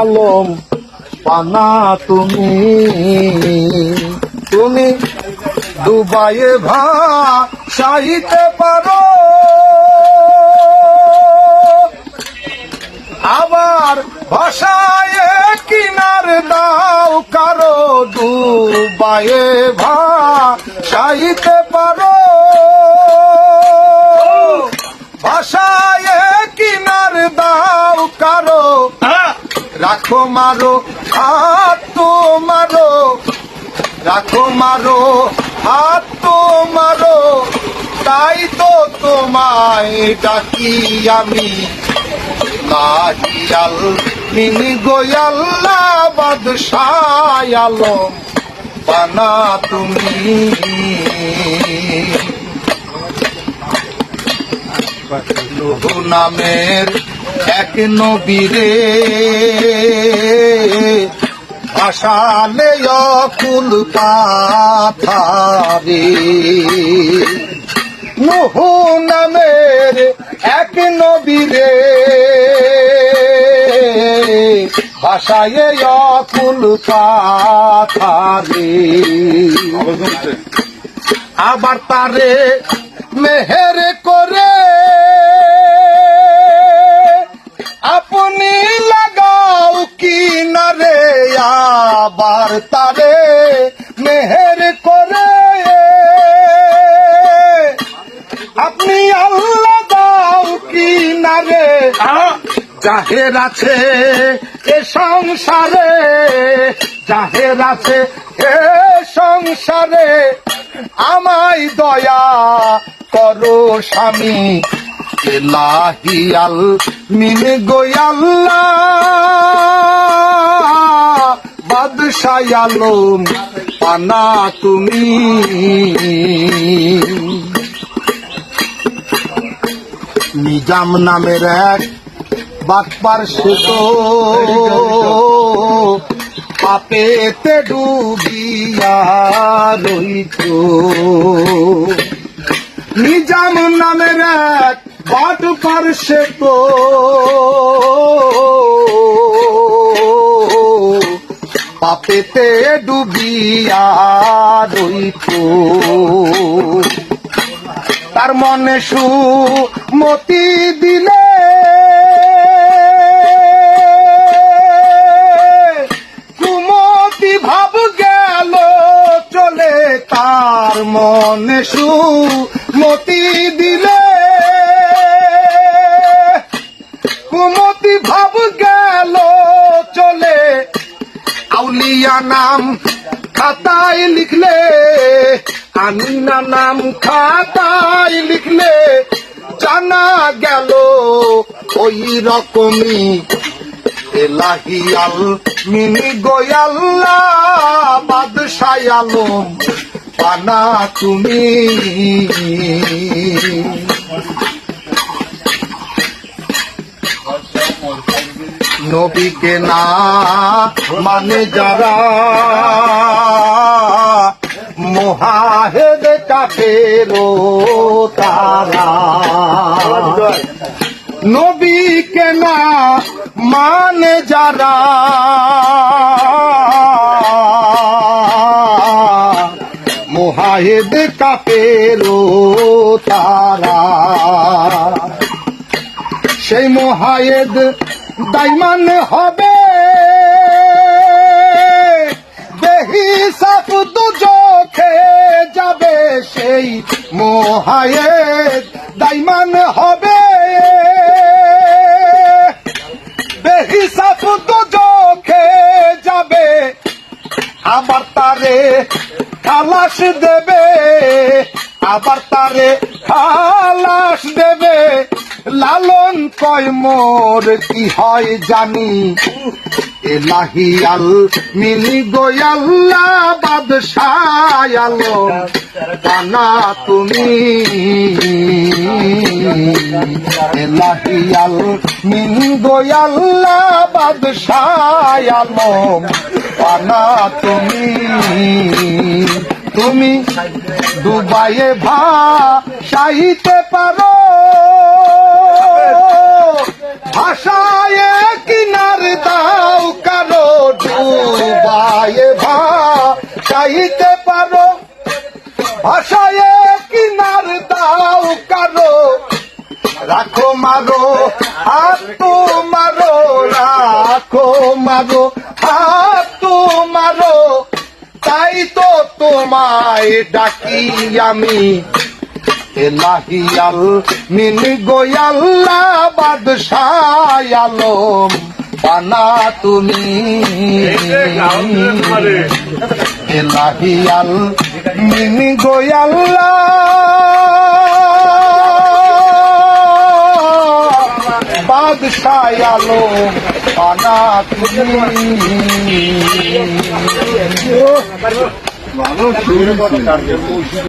আলম, পানা তুমি। তুমি দুবাইয়ে ভাসাইতে পারো। আবার ভাষায় কিনার দাও কারও, দুবাইয়ে ভাসাইতে পারো। ভাষায় রাখো মারো, হাত তো মারো। রাখো মারো, হাত তো মারো। তাই তো তোমায় ডাকি আমি। লাহিয়াল মিনি গোয়াল্লা বাদশাহ আলম, বানা তুমি। নামের এক নবীরে। ভাসালে অকুল পাথারে। নুহু নামের এক নবীরে। ভাষায় অকুল পাথারে। আবার তারে মেহের করে আবার তারে মেহের করে। আপনি আল্লাহ দাও কিনারে জাহের আছে এ সংসারে জাহের আছে এ সংসারে। আমায় দয়া করো স্বামী এলাহিয়াল মিনে গোয়াল্লা আলম পানা তুমি। নিজাম নামের এক বাটপার সে তো পাপেতে ডুবিয়া রইত। নিজাম নামের এক বাটপার সে ডুবিয়া রইত তার মনে সুমতি দিলে। কুমতি ভাব গেল চলে তার মনে সুমতি আউলিয়া নাম খাতায় লিখলে আমিনা নাম খাতায় লিখলে, জানা গেল ওই রকমই এলাহিয়াল মিনি গোয়াল্লা বাদশাহ আলম তুমি। নবীকে না মানে যারা মোহাহেদ কাফেরো তারা। নবীকে না মানে যারা মোহাহেদ কাফেরো তারা। সেই মোহায়েদ দাইমান হবে। দেহি সাপ দুজখে যাবে সেই মোহায়েদ দাইমান হবে। দেহি সাপ দুজখে যাবে, আবার তারে খালাস দেবে, আবার তারে খালাস দেবে। লালন কয় মোর, কি হয় জানি? এলাহি আল মিনি গোয়াল্লা বাদশাহ আলম পানা তুমি। এলাহি আল মিনি গোয়াল্লা বাদশাহ আলম পানা তুমি। তুমি দুবাইয়ে ভা সাহিতে পারো। চাইতে পারো। ভাষায় কিনার দাও কারও। রাখো মারো, হাত তো মারো, রাখো মারো, হাত তো মারো। তাই তো তোমায় ডাকি আমি। এলাহিয়াল মিন গোয়াল্লা বাদশাহ আলম। পানা তুমি। এলাহিয়াল মিনি গোয়াল্লা বাদশাহ আলম পানা তুমি